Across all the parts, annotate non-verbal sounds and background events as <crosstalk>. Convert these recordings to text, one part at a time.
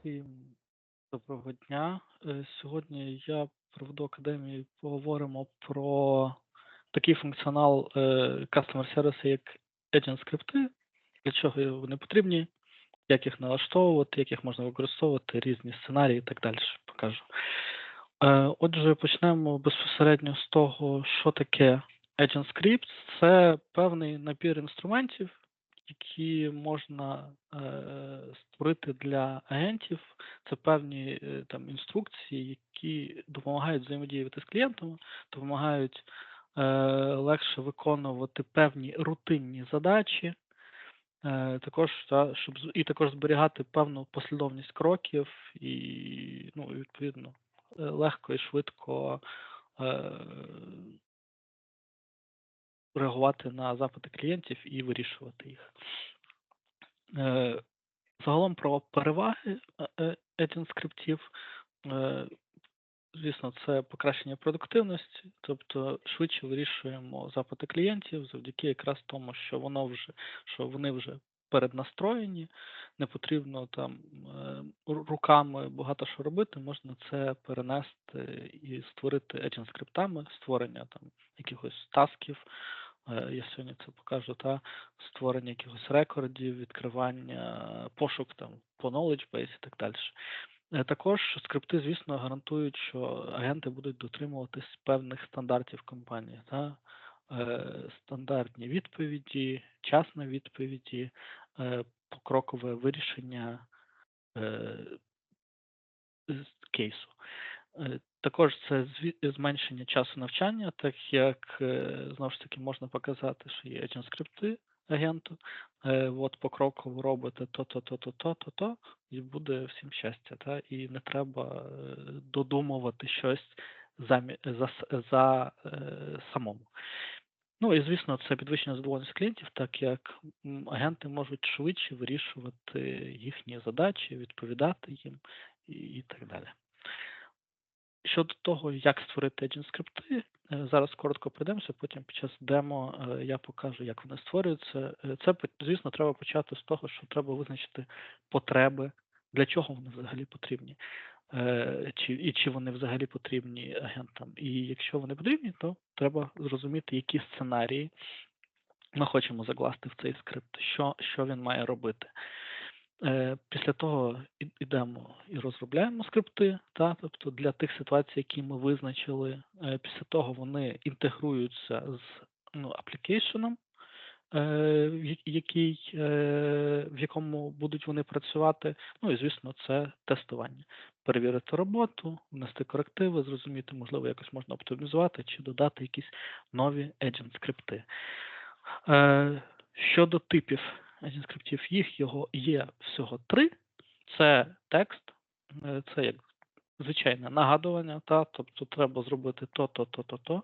Всім доброго дня. Е, Сьогодні я проведу академію. Поговоримо про такий функціонал е, Customer Service, як Agent скрипти, для чого вони потрібні, як їх налаштовувати, як їх можна використовувати, різні сценарії і так далі. Покажу. Е, Отже, почнемо безпосередньо з того, що таке Agent Scripts. Це певний набір інструментів, які можна е, створити для агентів. Це певні е, там інструкції, які допомагають взаємодіяти з клієнтами, допомагають е, легше виконувати певні рутинні задачі. Також та, щоб і також зберігати певну послідовність кроків і ну, відповідно легко і швидко реагувати на запити клієнтів і вирішувати їх. Е, Загалом про переваги е, Agent скриптів. Е, Звісно, це покращення продуктивності, тобто швидше вирішуємо запити клієнтів завдяки якраз тому, що воно вже що вони вже переднастроєні, не потрібно там е, руками багато що робити, можна це перенести і створити agent скриптами, створення там якихось тасків. Е, Я сьогодні це покажу, та створення якихось рекордів, відкривання, пошук там по knowledge base і так далі. Е, Також скрипти, звісно, гарантують, що агенти будуть дотримуватись певних стандартів компанії. Та? Е, Стандартні відповіді, час на відповіді, е, покрокове вирішення е, кейсу. Також це зменшення часу навчання, так як е, знову ж таки можна показати, що є скрипти агенту. Е, От покроково робите то-то, то-то, то-то, то, і буде всім щастя. Та? І не треба е, додумувати щось за, за е, самому. Ну і звісно, це підвищення задоволеності клієнтів, так як агенти можуть швидше вирішувати їхні задачі, відповідати їм і, і так далі. Щодо того, як створити agent скрипти, е, зараз коротко пройдемося, потім під час демо е, я покажу, як вони створюються. Е, Це, звісно, треба почати з того, що треба визначити потреби, для чого вони взагалі потрібні, і чи вони взагалі потрібні агентам. І якщо вони потрібні, то треба зрозуміти, які сценарії ми хочемо закласти в цей скрипт, що, що він має робити. Е, Після того ідемо і розробляємо скрипти, та, тобто для тих ситуацій, які ми визначили. Е, Після того вони інтегруються з ну, аплікейшеном, е, який, в якому будуть вони працювати. Ну і звісно, це тестування. Перевірити роботу, внести корективи, зрозуміти, можливо, якось можна оптимізувати чи додати якісь нові agent скрипти. Щодо типів скриптів, їх його є всього три. Це текст, е, це як звичайне нагадування, та, тобто треба зробити то, то, то.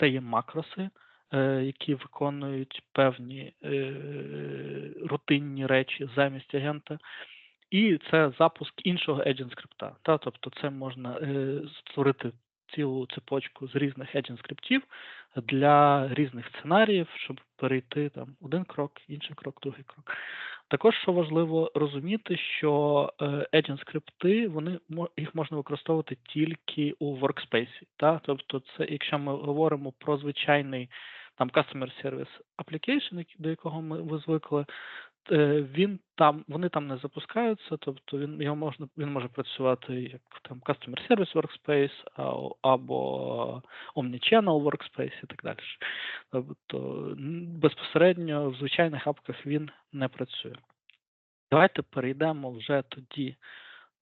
Це є макроси, е, які виконують певні е, рутинні речі замість агента. І це запуск іншого agent скрипта. Та, тобто це можна е, створити цілу цепочку з різних agent скриптів для різних сценаріїв, щоб перейти там один крок, інший крок, другий крок. Також що важливо розуміти, що е, agent скрипти вони їх можна використовувати тільки у workspace. Та? Тобто, це якщо ми говоримо про звичайний там customer service application, до якого ми ви звикли, він там, вони там не запускаються, тобто він його можна він може працювати як там Customer Service Workspace або Omnichannel Workspace і так далі. Тобто безпосередньо в звичайних апках він не працює. Давайте перейдемо вже тоді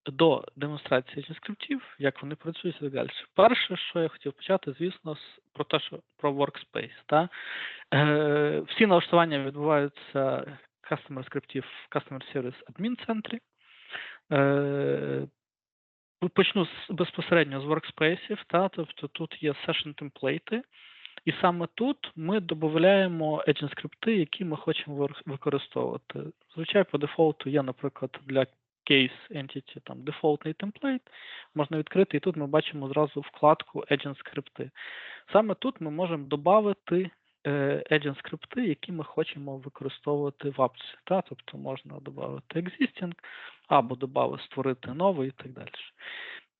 до демонстрації скриптів, як вони працюють і так далі. Перше, що я хотів почати, звісно, про те, що про Workspace. Та? Е, всі налаштування відбуваються customer скриптів в Customer Service Admin центрі. Е, почну з, безпосередньо з workspace, та, тобто тут є session темплейти, і саме тут ми додаємо agent скрипти, які ми хочемо використовувати. Звичайно, по дефолту є, наприклад, для case entity там дефолтний темплейт, можна відкрити, і тут ми бачимо зразу вкладку agent скрипти. Саме тут ми можемо додати agent скрипти, які ми хочемо використовувати в апці. Та? Тобто можна додати existing або додати, створити новий і так далі.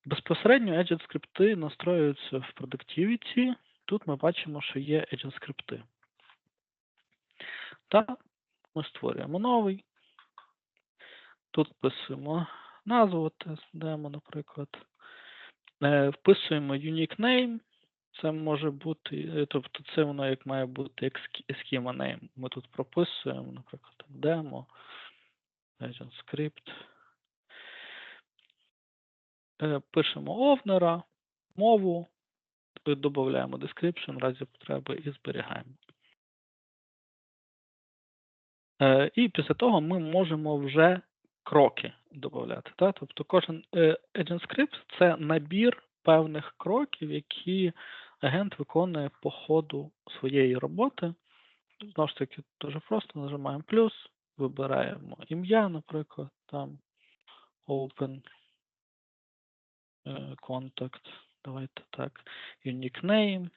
Безпосередньо agent скрипти настроюються в Productivity. Тут ми бачимо, що є agent скрипти. Та ми створюємо новий. Тут вписуємо назву демо, наприклад. Е, Вписуємо unique name. Це може бути, е, тобто це воно як має бути як schema name. Ми тут прописуємо, наприклад, demo, agent script. Пишемо овнера, мову, додаємо description в разі потреби і зберігаємо. Е, І після того ми можемо вже кроки додати. Тобто кожен е, agent script – це набір певних кроків, які агент виконує по ходу своєї роботи. Знову ж таки, дуже просто нажимаємо плюс, вибираємо ім'я, наприклад, там open е, contact. Давайте так. Unique name.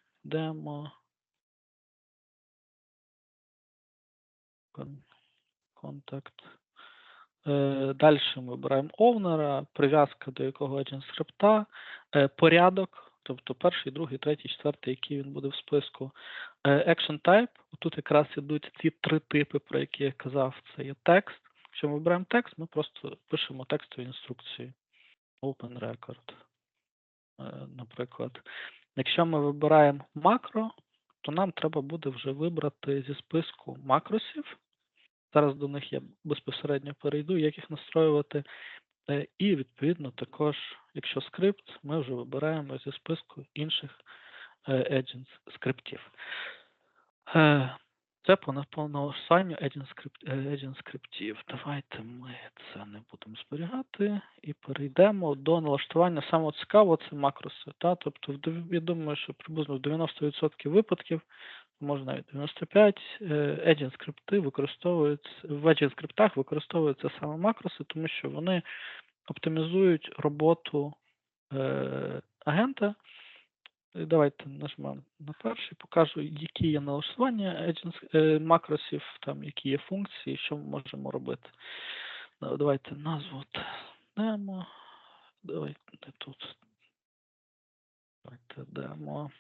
Contact. Е, Далі ми вибираємо овнера, прив'язка до якого agent скрипта, е, порядок, тобто перший, другий, третій, четвертий, який він буде в списку. Е, Action type, тут якраз ідуть ці три типи, про які я казав, це є текст. Якщо ми вибираємо текст, ми просто пишемо текстові інструкції. Open record, наприклад. Якщо ми вибираємо макро, то нам треба буде вже вибрати зі списку макросів. Зараз до них я безпосередньо перейду, як їх настроювати. І, відповідно, також, якщо скрипт, ми вже вибираємо зі списку інших agent скриптів. Це по налаштуванню agent скриптів. Давайте ми це не будемо зберігати і перейдемо до налаштування. Саме цікаво це макроси. Тобто, я думаю, що приблизно в 90% випадків, може навіть 95, agent скрипти використовуються в agent скриптах використовуються саме макроси, тому що вони оптимізують роботу е, агента. Давайте нажмемо на перший, покажу, які є налаштування agent, е, макросів, там, які є функції, що ми можемо робити. Давайте назву демо. Давайте тут. Давайте демо.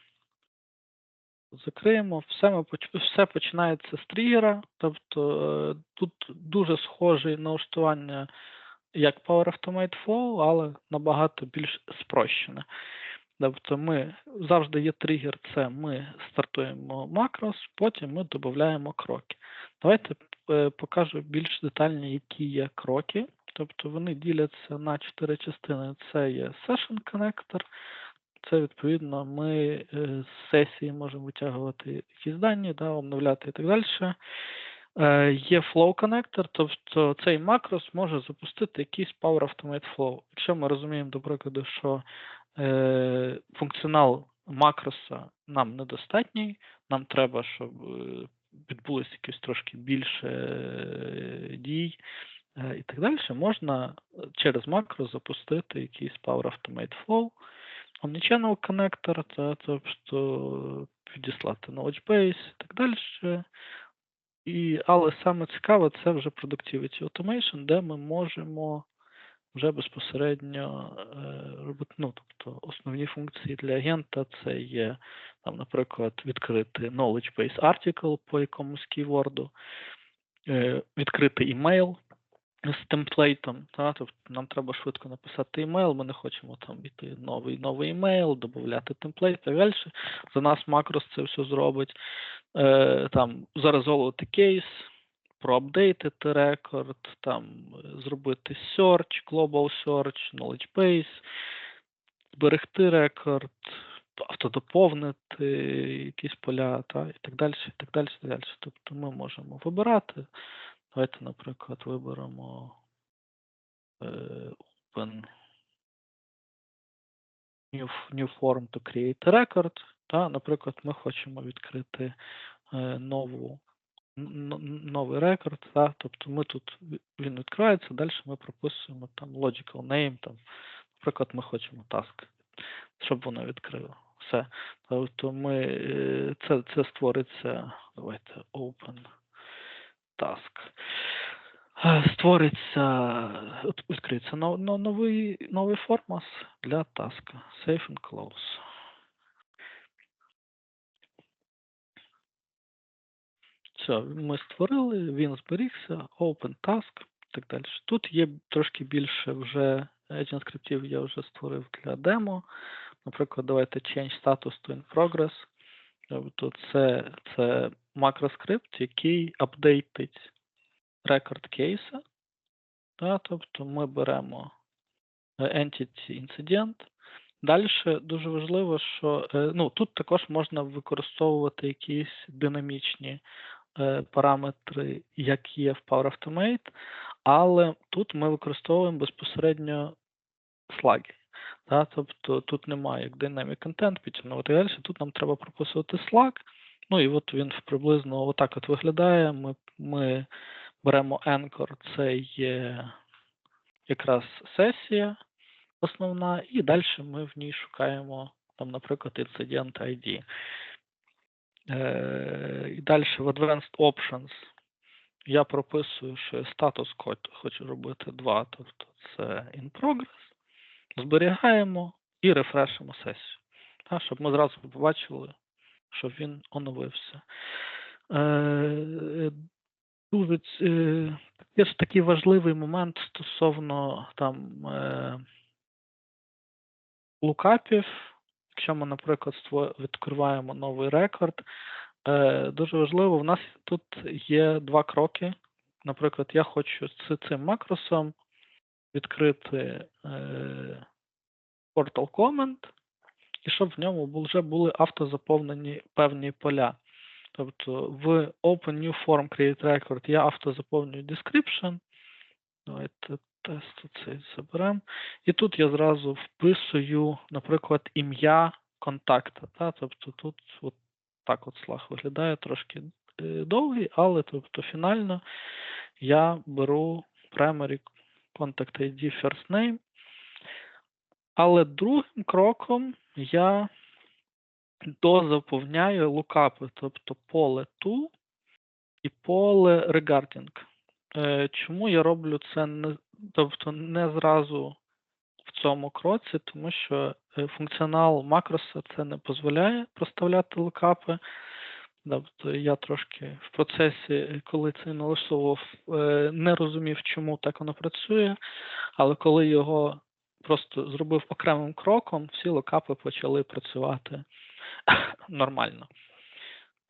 Закриємо. Все ми все починається з тригера, тобто тут дуже схоже налаштування як Power Automate Flow, але набагато більш спрощене. Тобто ми завжди є тригер, це ми стартуємо макрос, потім ми додаємо кроки. Давайте покажу більш детально, які є кроки. Тобто вони діляться на чотири частини. Це є Session Connector, це відповідно ми з сесії можемо витягувати якісь дані, да, обновляти і так далі. Є Flow Connector, тобто цей макрос може запустити якийсь Power Automate Flow. Якщо ми розуміємо, до прикладу, що е, функціонал макроса нам недостатній, нам треба, щоб відбулося якесь трошки більше дій і так далі, можна через макрос запустити якийсь Power Automate Flow. Omnichannel Connector, це тобто відіслати knowledge base і так далі. І, Але саме цікаве це вже Productivity Automation, де ми можемо вже безпосередньо е, робити. Ну, тобто основні функції для агента це є, там, наприклад, відкрити knowledge base article по якомусь кейворду, е, відкрити email з темплейтом. Та? Тобто нам треба швидко написати емейл, ми не хочемо там йти новий новий емейл, додати темплейт і так далі. За нас макрос це все зробить. Е, Там зарезолвувати кейс, проапдейтити рекорд, там зробити search, global search, knowledge base, зберегти рекорд, автодоповнити якісь поля, та, і так далі, і так далі, і так далі. Тобто ми можемо вибирати. Давайте, наприклад, виберемо е, Open New, new Form to Create Record. Та, Наприклад, ми хочемо відкрити е, нову, новий рекорд. Та, Тобто ми тут він відкривається, далі ми прописуємо там logical name. Там, Наприклад, ми хочемо task, щоб воно відкрило. Все. Тобто ми е, це, це створиться. Давайте open task. Е, Створиться, відкриється но- но- новий, новий формас для таска. Save and close. Все, ми створили, він зберігся, open task так далі. Тут є трошки більше вже agent скриптів я вже створив для демо. Наприклад, давайте change status to in progress. Тобто це, це макроскрипт, який апдейтить рекорд кейса. Да, тобто ми беремо е, entity incident. Далі дуже важливо, що е, ну, тут також можна використовувати якісь динамічні е, параметри, як є в Power Automate, але тут ми використовуємо безпосередньо слаги. Да, тобто тут немає як Dynamic Content, підтягнути далі. Тут нам треба прописувати слаг. Ну і от він приблизно отак от виглядає. Ми, ми беремо Anchor, це є якраз сесія основна, і далі ми в ній шукаємо, там, наприклад, Incident ID. Е, і далі в Advanced Options я прописую, що статус код хочу робити 2, тобто це in progress. Зберігаємо і рефрешимо сесію. Так, щоб ми зразу побачили, що він оновився. Е, дуже е, є ж такий важливий момент стосовно там е, лукапів. Якщо ми, наприклад, відкриваємо новий рекорд, е, дуже важливо, в нас тут є два кроки. Наприклад, я хочу з цим макросом відкрити е, Portal Comment, і щоб в ньому вже були автозаповнені певні поля. Тобто в Open New Form Create Record я автозаповнюю description. Давайте тест цей заберемо. І тут я зразу вписую, наприклад, ім'я контакта. Та? Тобто тут от так от слаг виглядає трошки е, довгий, але тобто фінально я беру primary contact ID first name. Але другим кроком я дозаповняю лукапи, тобто поле to і поле regarding. Е, Чому я роблю це не, тобто не зразу в цьому кроці, тому що е, функціонал макроса це не дозволяє проставляти лукапи. Тобто я трошки в процесі, коли це налаштовував, е, не розумів, чому так воно працює, але коли його просто зробив окремим кроком, всі локапи почали працювати <laughs> нормально.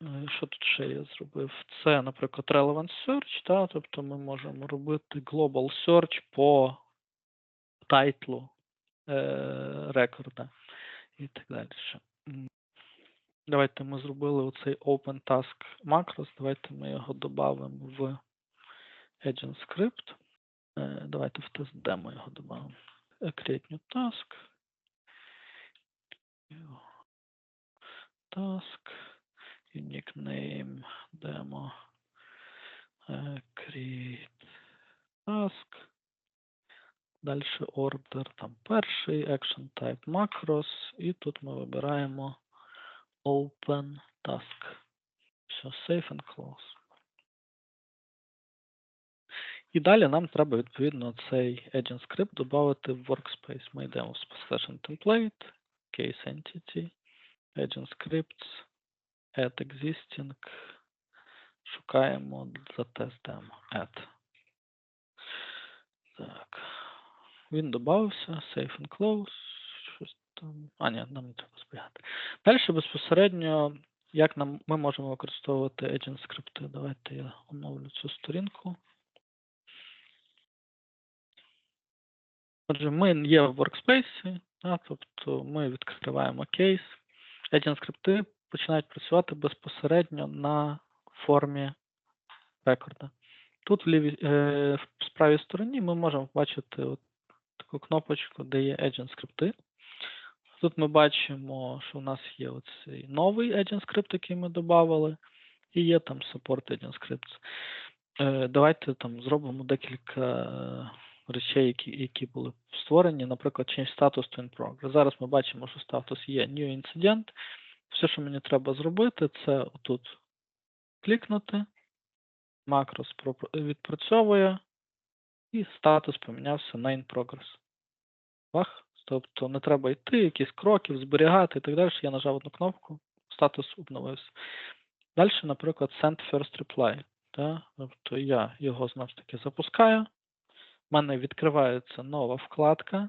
Е, Що тут ще я зробив? Це, наприклад, Relevant Search, та, тобто ми можемо робити Global Search по тайтлу е, рекорда і так далі. Давайте ми зробили оцей Open Task Macros, давайте ми його додамо в Agent Script. Е, Давайте в тест демо його додамо. Create new task. Task. Unique name. Demo. Е, Create task. Далі order, там перший, action type macros, і тут ми вибираємо open task. Все, save and close. І далі нам треба відповідно цей agent script додати в workspace. Ми йдемо в session template, case entity, agent scripts, add existing, шукаємо за тест demo add. Так. Він додався, save and close. А, ні, нам не треба зберігати. Далі безпосередньо, як нам ми можемо використовувати agent скрипти. Давайте я оновлю цю сторінку. Отже, ми є в workspace, да, тобто ми відкриваємо кейс. Agent скрипти починають працювати безпосередньо на формі рекорда. Тут в лівій е, в правій стороні ми можемо бачити от таку кнопочку, де є agent скрипти. Тут ми бачимо, що у нас є оцей новий agent скрипт, який ми додали, і є там support agent scripts. Е, Давайте там зробимо декілька речей, які, які були створені, наприклад, change status to in progress. Зараз ми бачимо, що статус є new incident. Все, що мені треба зробити, це отут клікнути, макрос відпрацьовує, і статус помінявся на in progress. Бах. Тобто не треба йти, якісь кроків, зберігати і так далі. Я нажав одну кнопку, статус обновився. Далі, наприклад, send first reply. Тобто я його знову ж таки запускаю. У мене відкривається нова вкладка.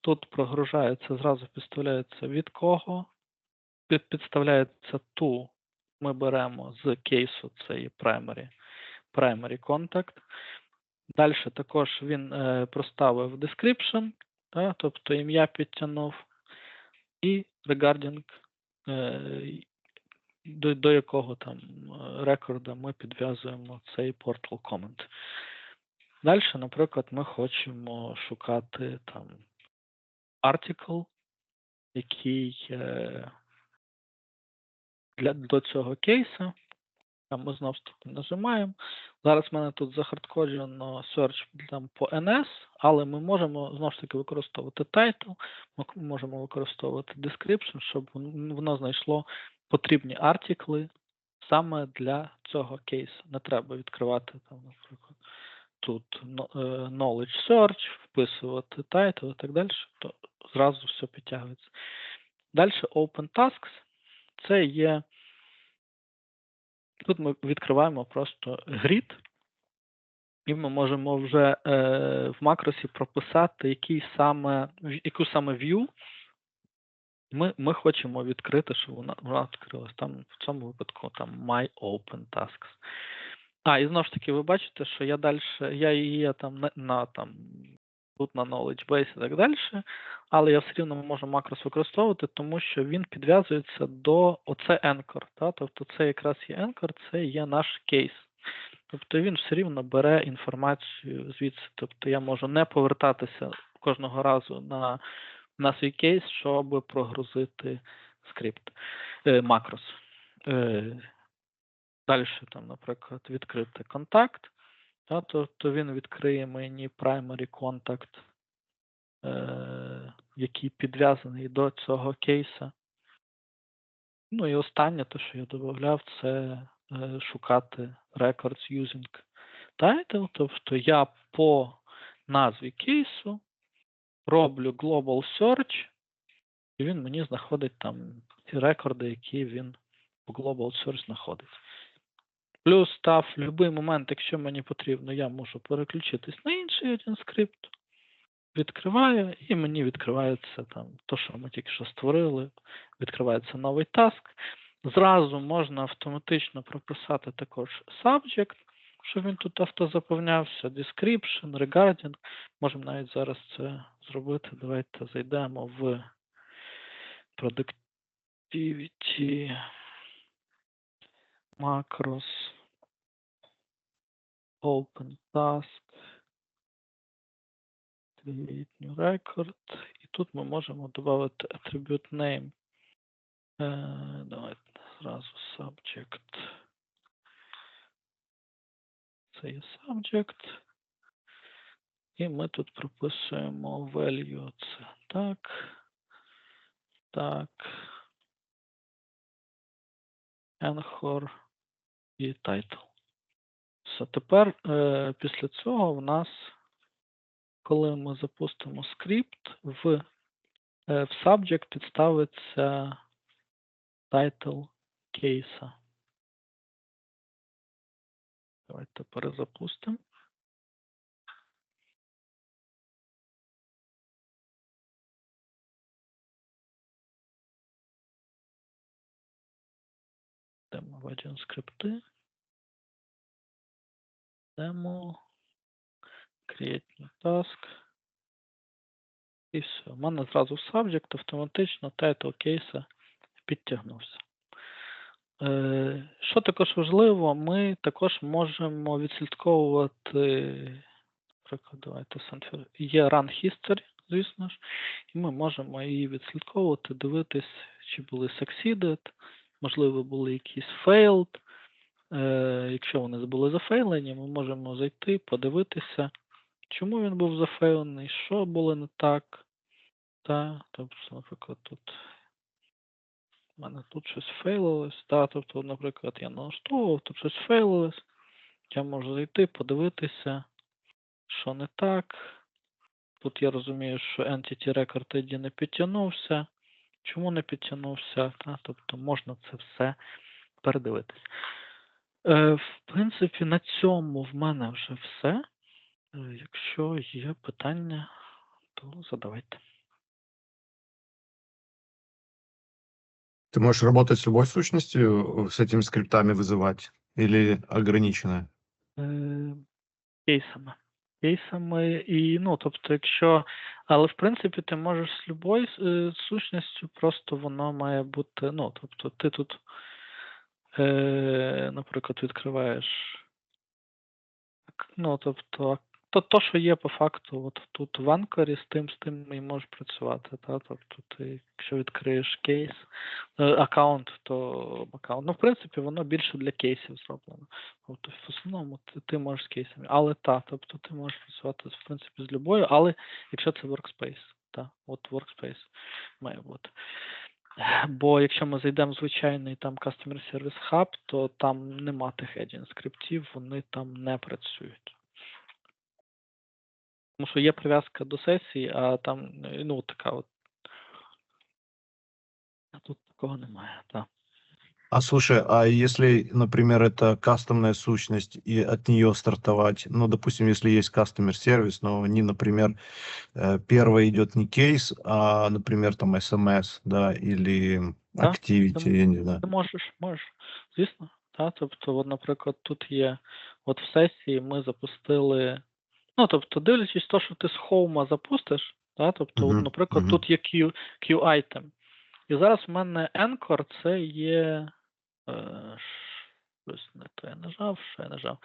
Тут прогружається, зразу підставляється від кого. Підставляється ту. Ми беремо з кейсу, це є primary, primary contact. Далі також він е, проставив description, та, тобто ім'я підтягнув, і regarding, е, до, до якого там е, рекорда ми підв'язуємо цей portal comment. Далі, наприклад, ми хочемо шукати там article, який е, для, до цього кейсу. Там ми знову нажимаємо. Зараз в мене тут захардкоджено search там по NS, але ми можемо знову ж таки використовувати title, ми можемо використовувати description, щоб воно знайшло потрібні артикли саме для цього кейсу. Не треба відкривати там, наприклад, тут е, knowledge search, вписувати title і так далі, то зразу все підтягується. Далі open tasks. Це є Тут ми відкриваємо просто grid, і ми можемо вже е, в макросі прописати, який саме, яку саме view ми, ми хочемо відкрити, щоб вона, вона відкрилась. Там в цьому випадку там My Open Tasks. А, і знову ж таки, ви бачите, що я далі, я її там на, на там тут на knowledge base і так далі, але я все рівно можу макрос використовувати, тому що він підв'язується до оце anchor. Та? Тобто це якраз є anchor, це є наш кейс. Тобто він все рівно бере інформацію звідси. Тобто я можу не повертатися кожного разу на, на свій кейс, щоб прогрузити скрипт, е, макрос. Е, Далі там, наприклад, відкрити контакт. Та, тобто він відкриє мені primary contact, е, який підв'язаний до цього кейса. Ну і останнє, те, що я додав, це е, шукати records using title. Тобто я по назві кейсу роблю global search, і він мені знаходить там ті рекорди, які він по global search знаходить. Плюс став в будь-який момент, якщо мені потрібно, я можу переключитись на інший один скрипт, відкриваю, і мені відкривається там то, що ми тільки що створили, відкривається новий таск. Зразу можна автоматично прописати також subject, щоб він тут автозаповнявся, description, regarding. Можемо навіть зараз це зробити. Давайте зайдемо в productivity macros open task create new record. І тут ми можемо додати attribute name. Е, давайте зразу subject. Це є subject. І ми тут прописуємо value. Це так. Так. Anchor і title. Все, тепер е, після цього в нас, коли ми запустимо скрипт, в, е, в subject підставиться title кейса. Давайте перезапустимо. Йдемо в один скрипти. Demo. Create new task. І все. У мене зразу subject автоматично title кейса підтягнувся. Е, Що також важливо, ми також можемо відслідковувати, наприклад, давайте є run history, звісно ж, і ми можемо її відслідковувати, дивитись, чи були succeeded, можливо, були якісь failed. Е, Якщо вони були зафейлені, ми можемо зайти, подивитися, чому він був зафейлений, що було не так. Та, тобто, наприклад, тут у мене тут щось фейлилось, та, тобто, наприклад, я налаштовував, тут щось фейлилось. Я можу зайти, подивитися, що не так. Тут я розумію, що Entity Record ID не підтягнувся. Чому не підтягнувся? Та, тобто можна це все передивитись. Е, в принципі, на цьому в мене вже все. Е, Якщо є питання, то задавайте. Ты можешь работать с любой сущностью, с этими скриптами вызывать или ограничено? Е, Кейсами. Кейсами і, ну, тобто, якщо. Але в принципі ти можеш з любою е, сущністю, просто воно має бути. Ну, тобто, ти тут, е, наприклад, відкриваєш. Ну, тобто, то, то, що є по факту, от тут в анкорі, з тим, з тим і можеш працювати. Та? Тобто, ти, якщо відкриєш кейс, е, аккаунт, то аккаунт. Ну, в принципі, воно більше для кейсів зроблено. Тобто, в основному ти, ти можеш з кейсами. Але так, тобто ти можеш працювати в принципі з любою, але якщо це workspace, так, от workspace має бути. Бо якщо ми зайдемо в звичайний там Customer Service Hub, то там нема тих agent скриптів, вони там не працюють. Тому що є прив'язка до сесії, а там ну така от. А тут такого немає, так. А слушай, а если, например, это кастомная сущность и от нее стартовать, ну, допустим, если есть customer сервис, но они, например, э, первое идет не кейс, а, например, там SMS, да, или Да, activity, там- я не знаю. Ти можеш, можеш, звісно. Та, тобто, от, наприклад, тут є, от в сесії ми запустили. Ну, тобто, дивлячись то, що ти з хоума запустиш, та, тобто, Мгм, от, наприклад, мгм. тут є Q, Q-item. І зараз в мене Anchor це є. Е, щось не то я нажав, що я нажав.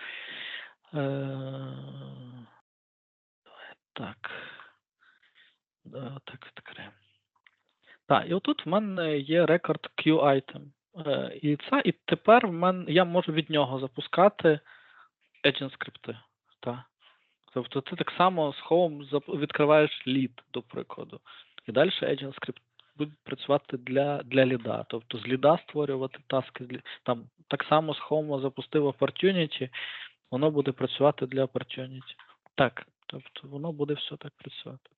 Е, так. Так відкриємо. Так, і отут в мене є рекорд Q-item. Е, і це, і тепер в мене я можу від нього запускати agent скрипти. Так. Тобто ти так само з Home відкриваєш лід, до прикладу. І далі agent скрипт буде працювати для, для ліда. Тобто з ліда створювати таски. Там так само з Home запустив Opportunity, воно буде працювати для Opportunity. Так, тобто воно буде все так працювати.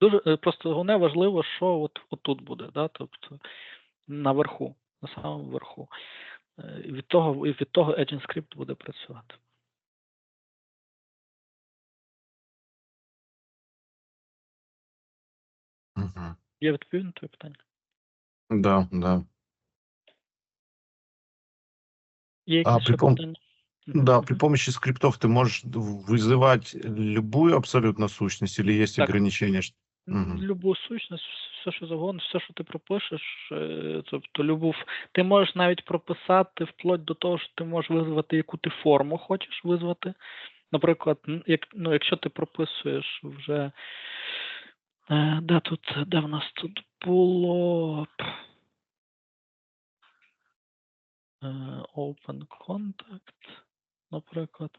Дуже е, просто головне важливо, що от, отут буде, да? тобто наверху, на самому верху. Е, і Від того, і від того Agent Script буде працювати. Мгм. Є відповідь на твоє питання? Да, да. Є А, якісь ще прикол- питання? Мгм, Да, мгм. при помощи скриптов ты можешь вызывать любую абсолютно сущность или есть Так. ограничения? Ш- Мгм. Любу сущність, все, що завгодно, все, що ти пропишеш, е, тобто любу, ф- ти можеш навіть прописати вплоть до того, що ти можеш визвати, яку ти форму хочеш визвати. Наприклад, н- як, ну, якщо ти прописуєш вже. Е, де тут, де в нас тут було. Е, Open Contact, наприклад.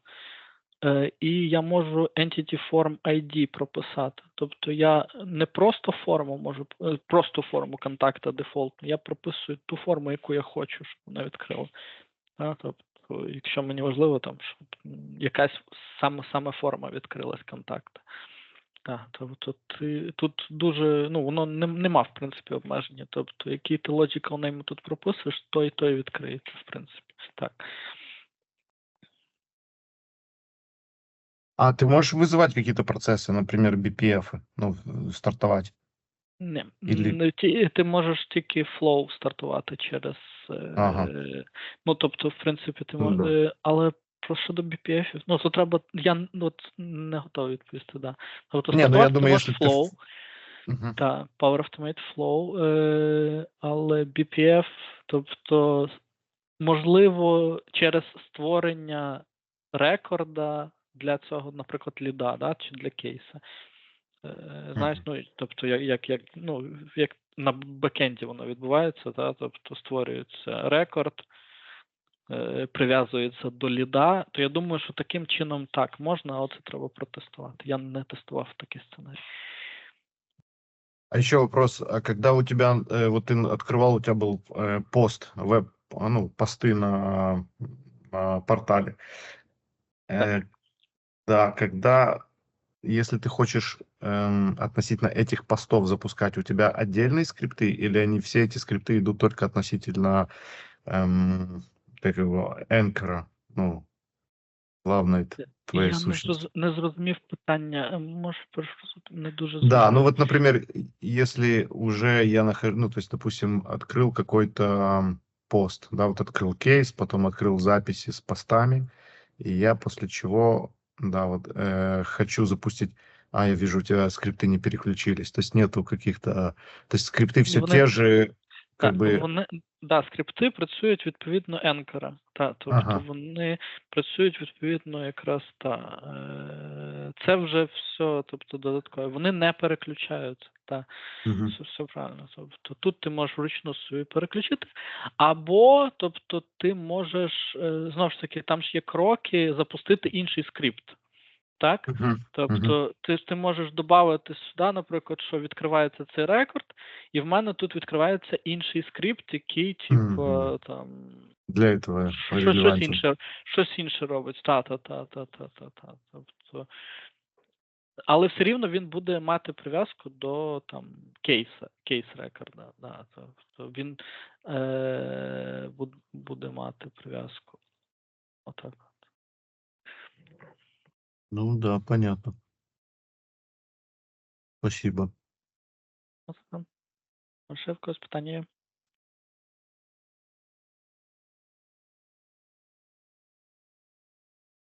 Е, І я можу Entity Form ID прописати. Тобто я не просто форму можу, просто форму контакта дефолтну, я прописую ту форму, яку я хочу, щоб вона відкрила. А, тобто, якщо мені важливо, там, щоб якась саме, саме форма відкрилась контакта Так, тобто ти, тут дуже, ну, воно не, нема, в принципі, обмеження. Тобто, який ти logical name тут прописуєш, той той відкриється, в принципі. Так. А ты можешь вызывать какие-то процессы, например, BPF, ну, в- стартовать? Не, Іллі- не ті, ти можеш тільки flow стартувати через. е, Ага. Ну, тобто, в принципі, ти Ну, можеш. да. Але про щодо BPF, ну, то треба. Я от не готовий відповісти, да. Тобто, Ні, ну, я думаю, ти flow. Мгм. Так, Power Automate Flow, е, але BPF, тобто, можливо, через створення рекорда для цього, наприклад, ліда, да, чи для кейса. Е, Знаєш, ну, тобто, як, як, як, ну, як на бекенді воно відбувається, да, тобто створюється рекорд, е, прив'язується до ліда, то я думаю, що таким чином так можна, але це треба протестувати. Я не тестував такий сценарій. А еще вопрос, а когда у тебя, э, вот ты открывал, у тебя был э, пост, веб, а, ну, посты на, на портале. Э, да, когда, если ты хочешь эм, относительно этих постов запускать, у тебя отдельные скрипты или они все эти скрипты идут только относительно эм, как его, Anchor, ну, главной т- твоей я не, сущности? зроз- не зрозумів питання. Е, Можеш пересказати? не дуже Да, зрозумів. ну вот, например, и- если уже я нахожу, ну, то есть, допустим, открыл какой-то пост, да, вот открыл кейс, потом открыл записи с постами, и я после чего, да, вот э, хочу запустить, а, я вижу, у тебя скрипты не переключились, то есть нету каких-то, то есть скрипты все Вони- те же, Так, бы, вони, да, скрипти працюють відповідно енкера. Та, тобто Ага. вони працюють відповідно якраз та. Е, це вже все, тобто додатково. Вони не переключаються. Та, Мгм. все, все правильно. Тобто тут ти можеш вручну собі переключити, або тобто ти можеш, е, знову ж таки, там ж є кроки запустити інший скрипт. Так? Мгм. Тобто ти, ти можеш додати сюди, наприклад, що відкривається цей рекорд, і в мене тут відкривається інший скрипт, який, типу, Мгм. там для этого що- щось, інше, щось інше робить. Та, та, та, та, та, та, та. Тобто, але все рівно він буде мати прив'язку до там кейса, кейс рекорда. Да, тобто він е, буде мати прив'язку. Отак. Ну да, понятно. Спасибо. А питання є?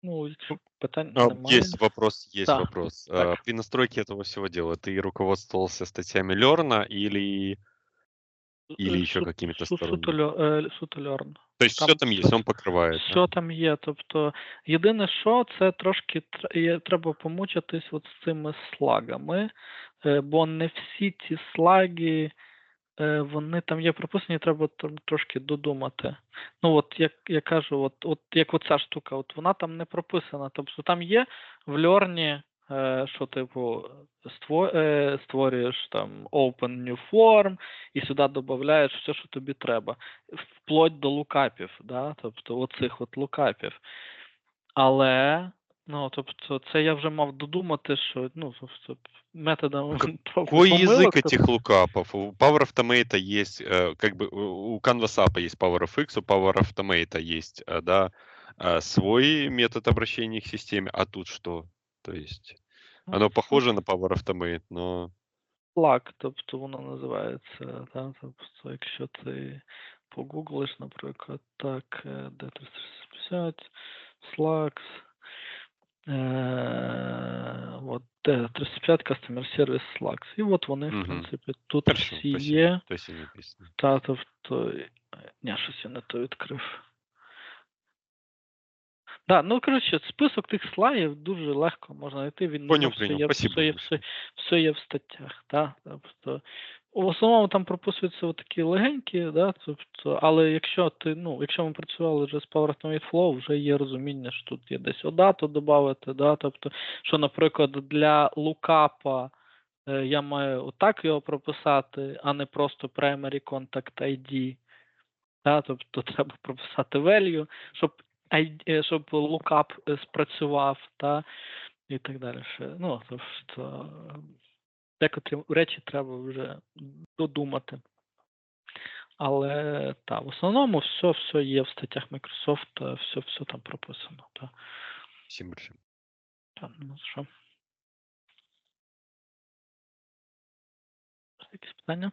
Ну, якщо питань А. Есть вопрос, есть Да, вопрос. так. А, При настройке этого всего дела ты руководствовался статьями Лерна или... или Е, еще какими-то су- суто, сторонними? льо- е, суто льорн. То есть там все там есть, всё- он да? Що там є? Тобто, єдине, що це трошки треба помучитись от з цими слагами, е, бо не всі ці слаги, е, вони там є прописані, треба там трошки додумати. Ну, от як я кажу, от, от як оця штука, от вона там не прописана. Тобто там є в льорні, що типу ство, е, створюєш там open new form і сюди додаєш все, що тобі треба вплоть до лукапів, да? тобто оцих от лукапів. Але, ну, тобто, це я вже мав додумати, що ну, тобто, методом проб <laughs> і Какой язык помилок, этих лукапов? У Power Automate есть, э, как бы у у Canvas App есть Power of X, у Power Automate есть, э, да, э, свой метод обращения к системе, а тут что? То есть ну, оно похоже на Power Automate, но Slack, тобто воно називається, да? тобто, якщо ти погуглиш, наприклад, так, е, де 350, Slacks, е, от, де 350 Customer Service Slacks. І от вони, в Мгм. принципі, тут хорошо, всі спасибо. є. То есть и написано. Та, тобто, ні, щось я не то відкрив. Да, ну коротше, список тих слайдів дуже легко можна знайти. Він Понял, все принял. є, все, є, все, все є в статтях. Да? Тобто, в основному там прописуються такі легенькі, да? тобто, але якщо ти, ну, якщо ми працювали вже з Power Automate Flow, вже є розуміння, що тут є десь одату додати, да? тобто, що, наприклад, для лукапа е, я маю отак його прописати, а не просто primary contact ID. Да? Тобто <laughs> треба прописати value, щоб щоб lookup е, спрацював, та, і так далі. Ну, тобто, декотрі речі треба вже додумати. Але та, в основному все, все є в статтях Microsoft, все, все там прописано. Та, Спасибо большое. та, ну, що. Якісь питання?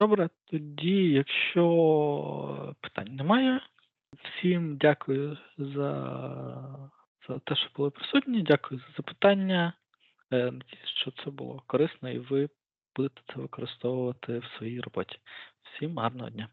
Добре, тоді, якщо питань немає, всім дякую за, за те, що були присутні. Дякую за запитання. Е, Надіюсь, що це було корисно і ви будете це використовувати в своїй роботі. Всім гарного дня.